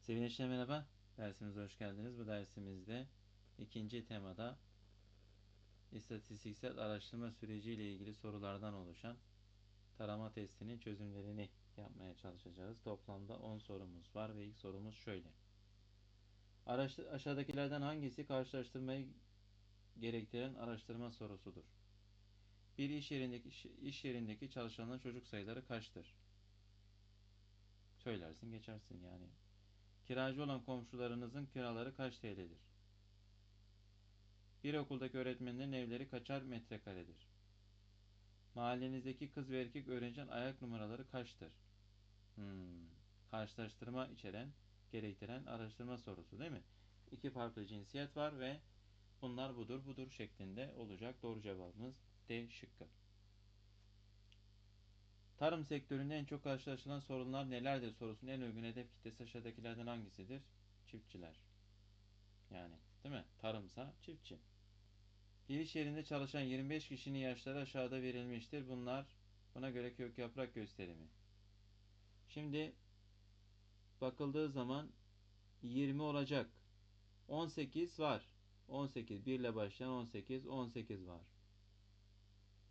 Sevinçle merhaba. Dersimize hoş geldiniz. Bu dersimizde ikinci temada istatistiksel araştırma süreci ile ilgili sorulardan oluşan tarama testinin çözümlerini yapmaya çalışacağız. Toplamda 10 sorumuz var ve ilk sorumuz şöyle. Araştır aşağıdakilerden hangisi karşılaştırmayı gerektiren araştırma sorusudur? Bir iş yerindeki iş yerindeki çalışanların çocuk sayıları kaçtır? Söylersin geçersin yani. Kiracı olan komşularınızın kiraları kaç TL'dir? Bir okuldaki öğretmenlerin evleri kaçar metrekaredir? Mahallenizdeki kız ve erkek öğrencinin ayak numaraları kaçtır? Hmm. Karşılaştırma içeren, gerektiren araştırma sorusu değil mi? İki farklı cinsiyet var ve bunlar budur budur şeklinde olacak. Doğru cevabımız D şıkkı. Tarım sektöründe en çok karşılaşılan sorunlar nelerdir sorusunun en uygun hedef kitlesi aşağıdakilerden hangisidir? Çiftçiler. Yani değil mi? Tarımsa çiftçi. Bir iş yerinde çalışan 25 kişinin yaşları aşağıda verilmiştir. Bunlar buna göre kök yaprak gösterimi. Şimdi bakıldığı zaman 20 olacak. 18 var. 18 1 ile başlayan 18 18 var.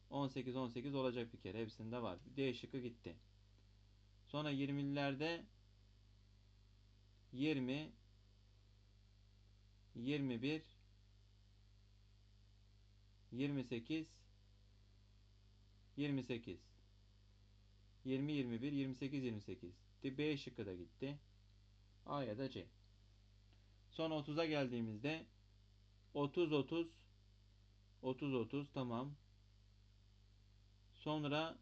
18 18 olacak bir kere. Hepsinde var. D şıkkı gitti. Sonra 20'lilerde 20 21 28 28 20 21 28 28 B şıkkı da gitti. A ya da C. Son 30'a geldiğimizde 30 30 30 30 tamam. Sonra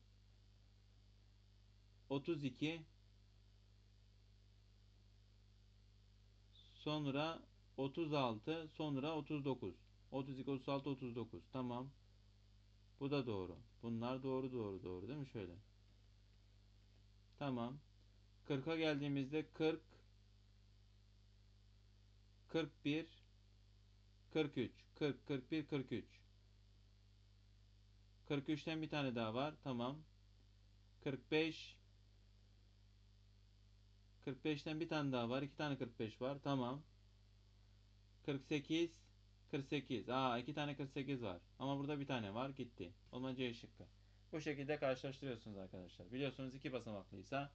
32 sonra 36 sonra 39 32 36 39 tamam. Bu da doğru. Bunlar doğru doğru doğru. Değil mi? Şöyle. Tamam. 40'a geldiğimizde 40 41 43 40 41 43 43'ten bir tane daha var. Tamam. 45 45'ten bir tane daha var. İki tane 45 var. Tamam. 48 48. Aa iki tane 48 var. Ama burada bir tane var. Gitti. O zaman C şıkkı. Bu şekilde karşılaştırıyorsunuz arkadaşlar. Biliyorsunuz iki basamaklıysa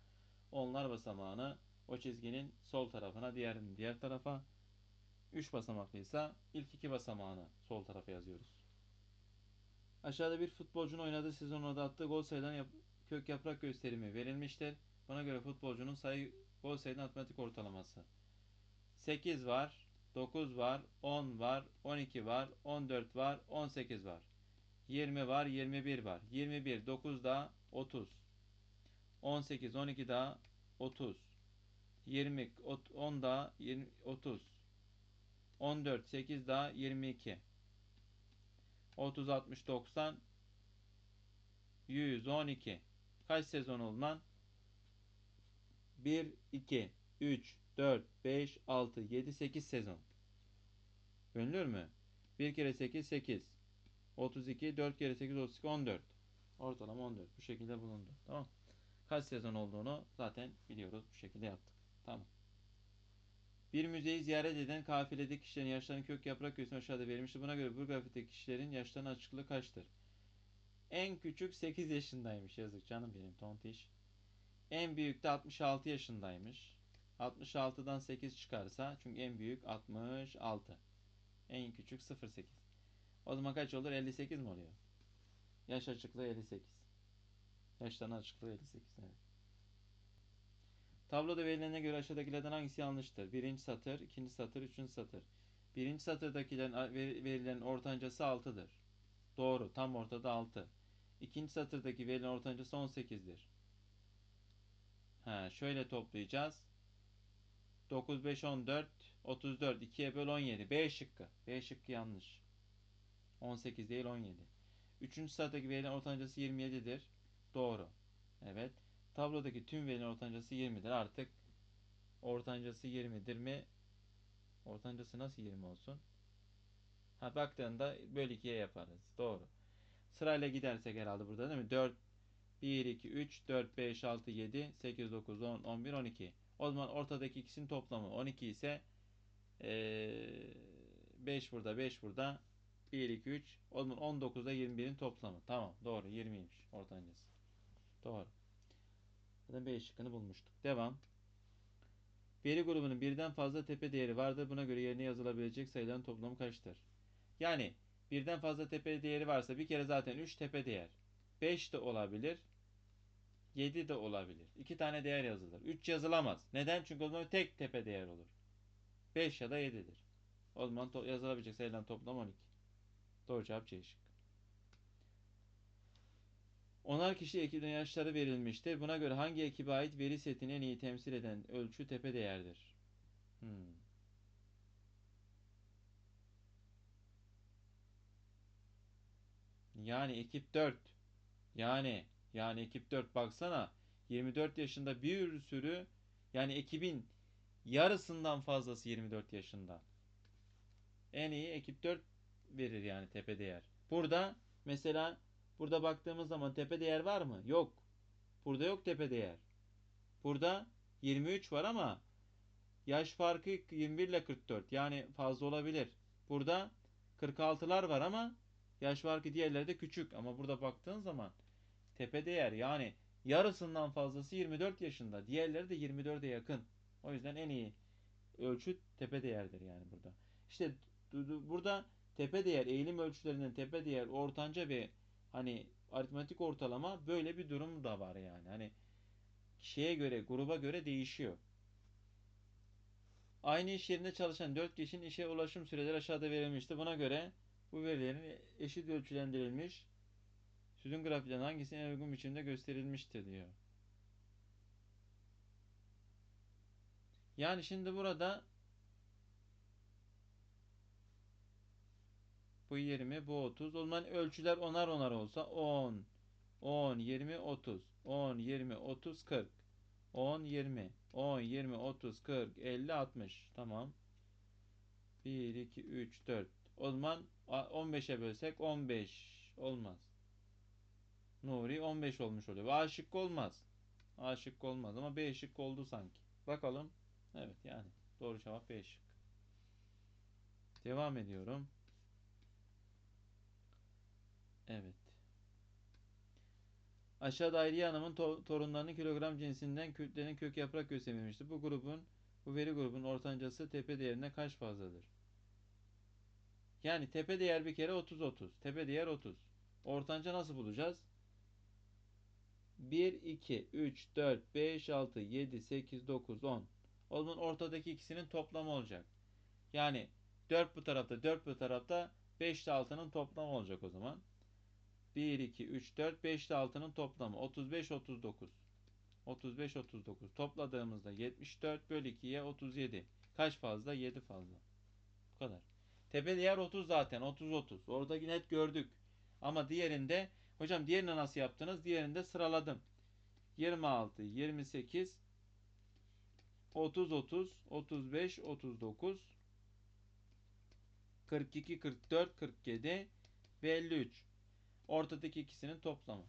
onlar basamağını o çizginin sol tarafına, diğerinin diğer tarafa. 3 basamaklıysa ilk iki basamağını sol tarafa yazıyoruz. Aşağıda bir futbolcunun oynadığı sezonda attığı gol sayılan yap kök yaprak gösterimi verilmiştir. Buna göre futbolcunun sayı gol sayıdan matematik ortalaması. 8 var, 9 var, 10 var, 12 var, 14 var, 18 var. 20 var, 21 var. 21, 9 daha 30. 18, 12 daha 30. 20, 10 daha 20, 30. 14, 8 daha 22. 30, 60, 90, 112. Kaç sezon olman? 1, 2, 3, 4, 5, 6, 7, 8 sezon. Bölünür mü? 1 kere 8, 8. 32, 4 kere 8, 32, 14. Ortalama 14. Bu şekilde bulundu. Tamam. Kaç sezon olduğunu zaten biliyoruz. Bu şekilde yaptık. Tamam. Bir müzeyi ziyaret eden kafiledeki kişilerin yaşlarının kök yaprak göğsüne aşağıda verilmiştir. Buna göre bu grafikteki kişilerin yaşlarının açıklığı kaçtır? En küçük 8 yaşındaymış. Yazık canım benim tontiş. En büyük de 66 yaşındaymış. 66'dan 8 çıkarsa çünkü en büyük 66. En küçük 0.8. O zaman kaç olur? 58 mi oluyor? Yaş açıklığı 58. Yaşlarının açıklığı 58. Evet. Tabloda verilene göre aşağıdakilerden hangisi yanlıştır? Birinci satır, ikinci satır, üçüncü satır. Birinci satırdakilerin verilen ortancası 6'dır. Doğru. Tam ortada 6. İkinci satırdaki verilen ortancası 18'dir. Ha, şöyle toplayacağız. 9, 5, 14, 34. 2'ye böl 17. B şıkkı. B şıkkı yanlış. 18 değil 17. Üçüncü satırdaki verilen ortancası 27'dir. Doğru. Evet. Tablodaki tüm verilerin ortancası 20'dir. Artık ortancası 20'dir mi? Ortancası nasıl 20 olsun? Ha baktığında böl 2'ye yaparız. Doğru. Sırayla gidersek herhalde burada değil mi? 4 1 2 3 4 5 6 7 8 9 10 11 12. O zaman ortadaki ikisinin toplamı 12 ise 5 burada 5 burada 1 2 3 o zaman 19'da 21'in toplamı. Tamam doğru 20'ymiş ortancası. Doğru. Zaten B şıkkını bulmuştuk. Devam. Veri grubunun birden fazla tepe değeri vardır. Buna göre yerine yazılabilecek sayıların toplamı kaçtır? Yani birden fazla tepe değeri varsa bir kere zaten 3 tepe değer. 5 de olabilir. 7 de olabilir. 2 tane değer yazılır. 3 yazılamaz. Neden? Çünkü o zaman tek tepe değer olur. 5 ya da 7'dir. O zaman yazılabilecek sayıların toplamı 12. Doğru cevap C şıkkı. Onar kişi ekibin yaşları verilmiştir. Buna göre hangi ekibe ait veri setini en iyi temsil eden ölçü tepe değerdir? Hmm. Yani ekip 4. Yani yani ekip 4 baksana 24 yaşında bir sürü yani ekibin yarısından fazlası 24 yaşında. En iyi ekip 4 verir yani tepe değer. Burada mesela burada baktığımız zaman tepe değer var mı? Yok. Burada yok tepe değer. Burada 23 var ama yaş farkı 21 ile 44 yani fazla olabilir. Burada 46'lar var ama yaş farkı diğerleri de küçük ama burada baktığın zaman tepe değer yani yarısından fazlası 24 yaşında. Diğerleri de 24'e yakın. O yüzden en iyi ölçüt tepe değerdir yani burada. İşte burada tepe değer eğilim ölçülerinin tepe değer ortanca ve hani aritmetik ortalama böyle bir durum da var yani. Hani şeye göre gruba göre değişiyor. Aynı iş yerinde çalışan 4 kişinin işe ulaşım süreleri aşağıda verilmişti. Buna göre bu verilerin eşit ölçülendirilmiş sütun grafikten hangisinin en uygun biçimde gösterilmiştir diyor. Yani şimdi burada bu 20, bu 30. O zaman ölçüler onar onar olsa 10, 10, 20, 30. 10, 20, 30, 40. 10, 20, 10, 20, 30, 40, 50, 60. Tamam. 1, 2, 3, 4. O zaman 15'e bölsek 15 olmaz. Nuri 15 olmuş oluyor. A şıkkı olmaz. A şıkkı olmaz ama B şıkkı oldu sanki. Bakalım. Evet yani. Doğru cevap B şıkkı. Devam ediyorum. Evet. Aşağıda Ayriye Hanım'ın to torunlarının kilogram cinsinden kütlenin kök yaprak gösterilmiştir. Bu grubun, bu veri grubunun ortancası tepe değerine kaç fazladır? Yani tepe değer bir kere 30-30. Tepe değer 30. Ortanca nasıl bulacağız? 1, 2, 3, 4, 5, 6, 7, 8, 9, 10. O zaman ortadaki ikisinin toplamı olacak. Yani 4 bu tarafta, 4 bu tarafta 5 ile 6'nın toplamı olacak o zaman. 1, 2, 3, 4, 5 ile 6'nın toplamı 35, 39. 35, 39. Topladığımızda 74 bölü 2'ye 37. Kaç fazla? 7 fazla. Bu kadar. Tepe değer 30 zaten. 30, 30. Orada net gördük. Ama diğerinde hocam diğerini nasıl yaptınız? Diğerinde sıraladım. 26, 28, 30, 30, 35, 39, 42, 44, 47 ve 53. Ortadaki ikisinin toplamı.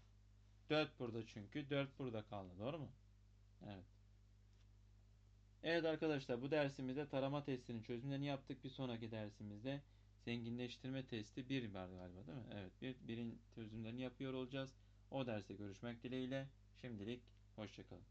4 burada çünkü. 4 burada kaldı. Doğru mu? Evet. Evet arkadaşlar bu dersimizde tarama testinin çözümlerini yaptık. Bir sonraki dersimizde zenginleştirme testi 1 var galiba değil mi? Evet. Bir, çözümlerini yapıyor olacağız. O derste görüşmek dileğiyle. Şimdilik hoşçakalın.